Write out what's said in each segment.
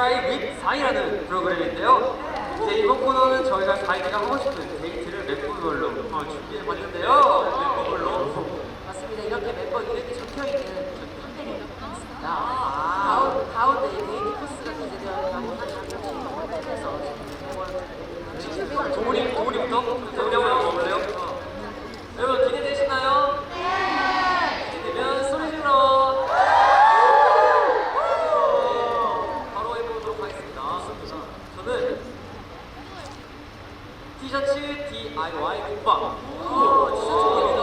트라이 윗 사이라는 프로그램인데요. 이제 이번 코너는 저희가 사이가 하고 싶은 데이트를 멤버별로 어, 준비해봤는데요. 멤버별로. 맞습니다. 이렇게 멤버 이름이 적혀있는 판넬이 있습니다. 가운, 가운데 데이트 코스가 기재되어 있는 홈페이지에서 멤버를 동훈이, 동훈이부터? 동훈이 한번 먹을래요? 어. 여러분 기대되시나요? 네! 기대되면 소리 질러! 네, 바로 해보도록 하겠습니다. 저는 티셔츠 DIY 국밥. 오, 진짜 좋겠다.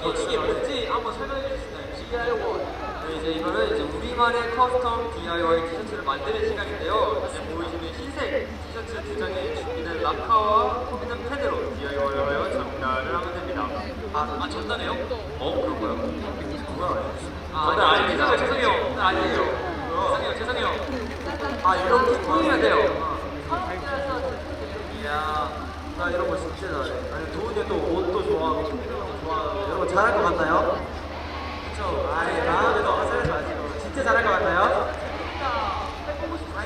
이게 뭔지 한번 설명해 주실 수 있나요? DIY. 네, 이제 이거는 이제 우리만의 커스텀 DIY 티셔츠를 만드는 시간인데요. 이제 보이시는 흰색 티셔츠 두 장에 준비된 라카와 패는 펜으로 DIY하여 전달을 하면 됩니다. 아, 아 전달해요? 어, 그런 거요? 뭐야? 아, 전달 아닙니다. 죄송해요. 아니에요. 죄송해요, 죄송해요. 아, 이렇게 꾸미면 돼요. 이야, 나 이런 거 진짜 잘해. 아니, 도훈이 또 옷도 좋아하고, 잘할 것 같나요? 그쵸? 아니, 나한테 너가 잘하지 마시고. 진짜 잘할 것 같나요?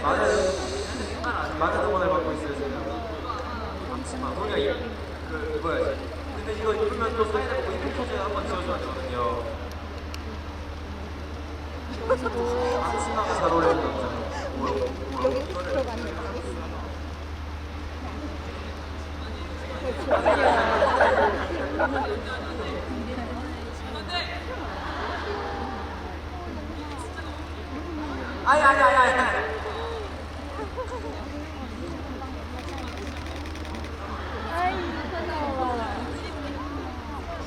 많은, 많은 응원을 받고 있어요, 지금. 도훈이가 이, 그, 입어야지. 근데 이거 입으면 또 사이다 보고 이쁜 포즈 한번 지어줘야 되거든요. 앞치마가 잘 어울리는 남자. 뭐야, 뭐야. 이거를. 아니, 아니, 아니, 아니. 아니.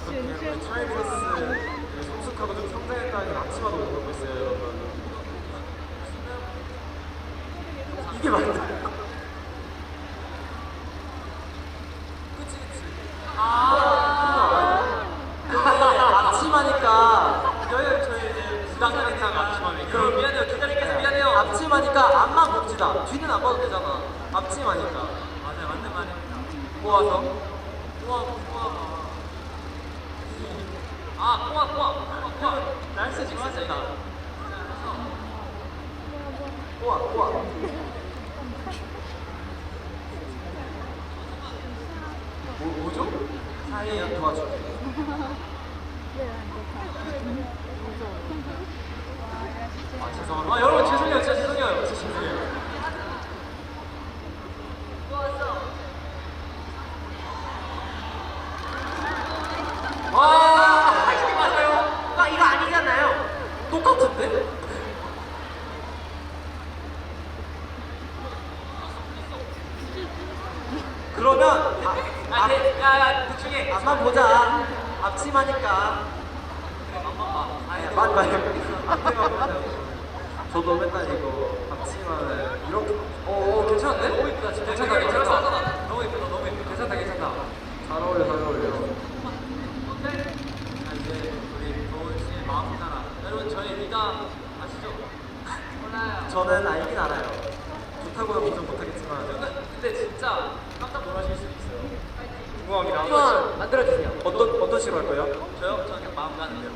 우리 트라이브스 성숙하고 좀 성장했다는 앞치마도 보고 있어요, 여러분. 이게 맞다. 그치, 그치. 아. 앞치마니까. 저희 이제 부담가니까 앞치마 앞치마니까 앞만 봅시다. 뒤는 안 봐도 되잖아. 앞치마니까. 맞아요. 맞는 말입니다. 모아서. 모아, 모아. 아, 꼬아, 꼬아, 꼬아, 꼬아. 날씨 하세요. 꼬아, 꼬아. 뭐, 뭐죠? 사이에 도와줄게. 아, 죄송합니다. 아, 여러분, 죄송해요. 진짜 죄송해요. 진짜 죄송해요. 와, 하지 마세요. 아, 이거 아니잖아요. 똑같은데? 그러면 아, 아, 야, 야, 그 중에 앞만 보자. 앞치마니까. 아니, 맞, 맞. 앞에만 보자. 저도 맨날 이거 앞치마를 이렇게. 어, 어 괜찮은데? 너무 이쁘다, 진짜. 괜찮다, 괜찮다. 너무 이쁘다, 너무 이쁘다. 괜찮다, 괜찮다. 잘 어울려, 잘 어울려. 자, 이제 우리 도훈 씨 마음 따라. 여러분, 저희 리더 아시죠? 몰라요. 저는 알긴 알아요. 좋다고는 보전 못하겠지만. 근데 진짜 깜짝 놀라실 수. 궁금합니다. 한번 만들어주세요. 어떤 어떤 식으로 할 거예요? 저요? 저는 그냥 마음 가는 대로.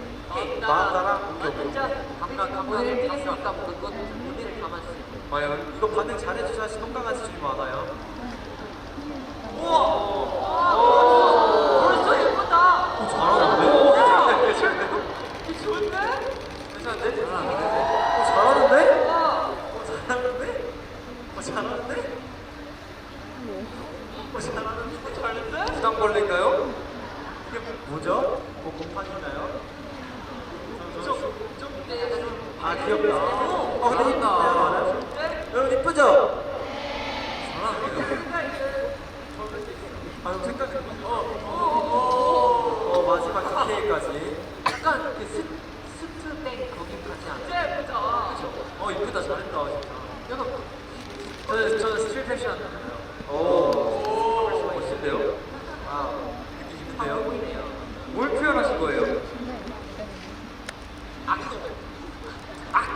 마음 따라? 오케이, 오케이. 진짜 감각, 감각을 드리니까 그것 의미를 담아주세요. 과연 이거 반응 잘해주셔야 똥강아지 주님 많아요. 우와! 벌써 예쁘다. 잘하는데? 괜찮은데? 좋은데? 괜찮은데? 잘하는데? 어, 잘하는데? 어, 잘하는데? 어, 잘하는데? 어, 잘하는데? 어, 잘하는데? 부당벌레인가요? 이게 뭐죠? 뭐 곰팡이인가요? 좀, 좀, 좀, 아, 귀엽다. 어, 근데 이쁘다. 여러분, 이쁘죠? 아, 형 색깔이 어, 어, 어, 마지막 디테일까지. 약간 그 스, 스트백 거기 같지 않아요? 진짜 예쁘다. 그쵸? 어, 이쁘다. 잘했다, 진짜. 약간, 저는, 저는 스트릿 패션.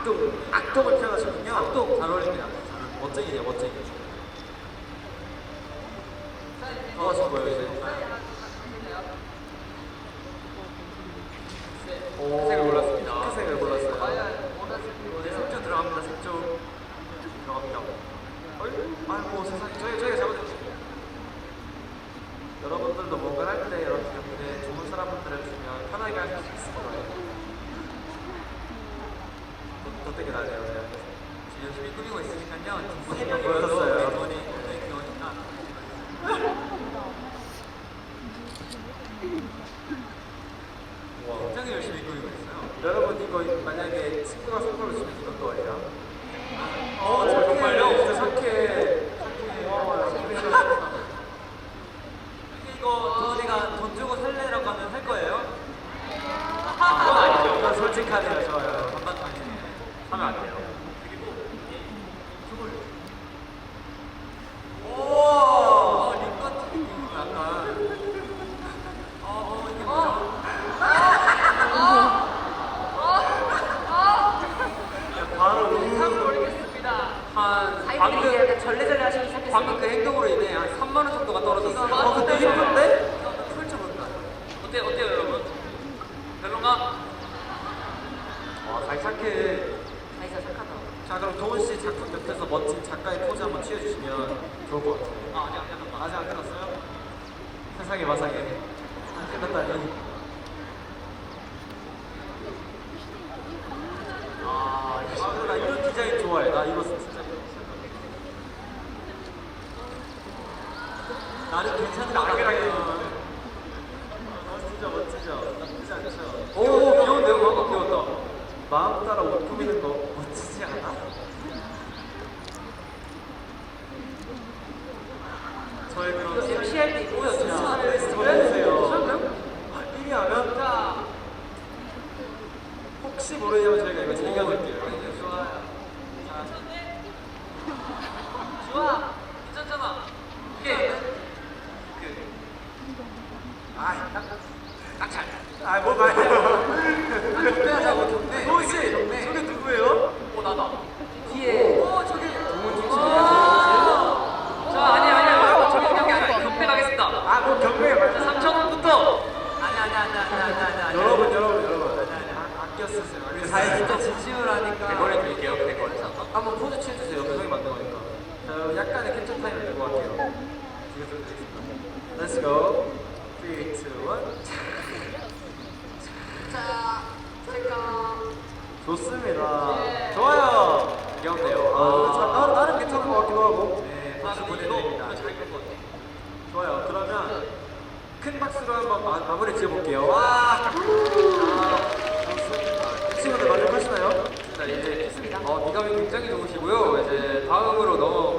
악동 악동을 표현하셨군요. 악동 잘 어울립니다. 멋쟁이네요 멋쟁이. 어, 저 보여주세요 색을 골랐습니다. 색을 골랐어요. 네, 색조 들어갑니다 색조. 들어갑니다. 아이고 세상에. 저희, 저희가 잘못했죠 여러분들도 뭔가를 할 때 여러분 때문에 좋은 사람들을 주면 편하게 할 수 있을 거예요. 나네요. 제가. 지금 열심히 꾸미고 있으니까요. 분위기 보였어요. 보여도 네, 기분이 굉장히 귀여우니까. 와. 굉장히 열심히 꾸미고 있어요. 여러분 이거 만약에 친구가 선물로 주면 이건 거예요? 어, 정말요? 진짜 착해. 착해. 와, 이거 도원이가 돈 주고 살래라고 하면 살 거예요? 그건 아니죠. 이건 솔직하네요. 좋아요. 반반 아니네. 하면 안 돼요. 그리고 이 춤을. 오! 어, 링 같은 느낌으로 약간. 어, 어, 이게 뭐죠? 바로 참 모르겠습니다. 한 방금 약간 절레절레 하시기 시작했어요. 방금 그 행동으로 인해 한 3만 원 정도가 떨어졌어요. 어, 근데 이쁜데? 펼쳐볼까요? 어때 어때요 여러분? 별론가? 와, 잘 착해. 자기가 착하다. 자, 그럼 도훈 씨 작품 옆에서 멋진 작가의 포즈 한번 취해주시면 좋을 것 같아요. 아안 끝났다. 아직 안 끝났어요? 세상에 마상에. 안 끝났다니. 아, 아, 나 이런 디자인 좋아해. 나 이거 진짜. 나름 괜찮은 것 아, 같아요. 멋지죠, 멋지죠. 나쁘지 않죠. 오, 귀여운데요? 방금 귀여웠다. 마음 따라 옷 꾸미는 거 멋지지 않아? 저희 그럼 MC할 때 이거였죠. 베스트 보내주세요. 1위 하면 자, 혹시 모르냐면 저희가 이거 즐겨볼게요. 좋아요. 자, 좋아. 괜찮잖아. 이게 그 아, 낙찰. 아, 뭐 말이야. 경매하자고 경매. 도훈 씨, 저게 누구예요? 오 나다. 뒤에 오 저기. 동훈 씨. 자 아니야 아니야. 저기 경매 아니야. 경매 가겠습니다. 아, 뭐 경매에 자 말 3천 원부터. 아니 아니 아니 아니 아니 아니 아니. 여러분, 여러분, 여러분. 아, 아껴 쓰세요. 아껴 잘 쓰세요. 진짜 진심으로 하니까. 100원에 드릴게요. 100원. 한번 포즈 취해주세요. 표정이 맞는 거니까. 자, 약간의 캡처 타임을. 지금 드리겠습니다. Let's go. 3, 2, 1. 자, 제가 좋습니다. 좋아요. 귀엽네요. 아, 자, 나름, 나름 괜찮은 것 같기도 하고. 네, 박수 나는 보내드립니다. 좋아요. 그러면 큰 박수로 한번 마, 마무리 지어볼게요. 와! 아, 좋습니다. 친구들 만족하시나요? 자 이제 어, 미감이 굉장히 좋으시고요. 이제 다음으로 넘어갈까요?